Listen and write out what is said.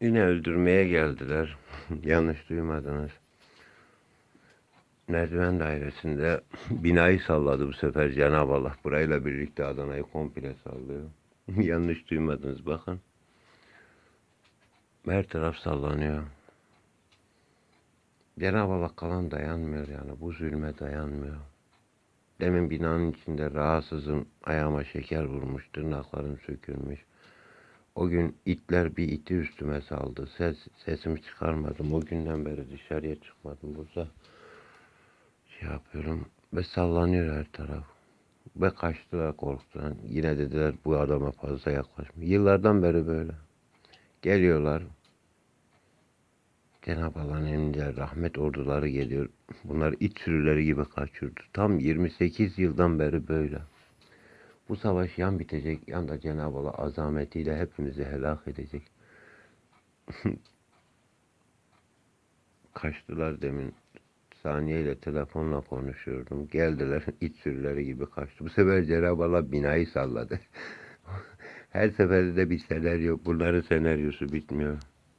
Yine öldürmeye geldiler. Yanlış duymadınız. Merdiven dairesinde binayı salladı bu sefer Cenab-ı Allah. Burayla birlikte Adana'yı komple sallıyor. Yanlış duymadınız bakın. Her taraf sallanıyor. Cenab-ı Allah kalan dayanmıyor yani. Bu zulme dayanmıyor. Demin binanın içinde rahatsızım. Ayağıma şeker vurmuş. Tırnaklarım sökülmüş. O gün itler bir iti üstüme saldı. Ses, sesimi çıkarmadım. O günden beri dışarıya çıkmadım. Burada şey yapıyorum ve sallanıyor her taraf. Ve kaçtılar korkudan. Yine dediler bu adama fazla yaklaşma. Yıllardan beri böyle. Geliyorlar. Cenab-ı Allah'ın emriyle rahmet orduları geliyor. Bunlar it sürüleri gibi kaçırdı. Tam 28 yıldan beri böyle. Bu savaş yan bitecek, yan da Cenab-ı Allah azametiyle hepimizi helak edecek. Kaçtılar demin. Saniye ile telefonla konuşuyordum. Geldiler iç sürüleri gibi kaçtı. Bu sefer Cenab-ı Allah binayı salladı. Her seferde de bir senaryo. Bunların senaryosu bitmiyor.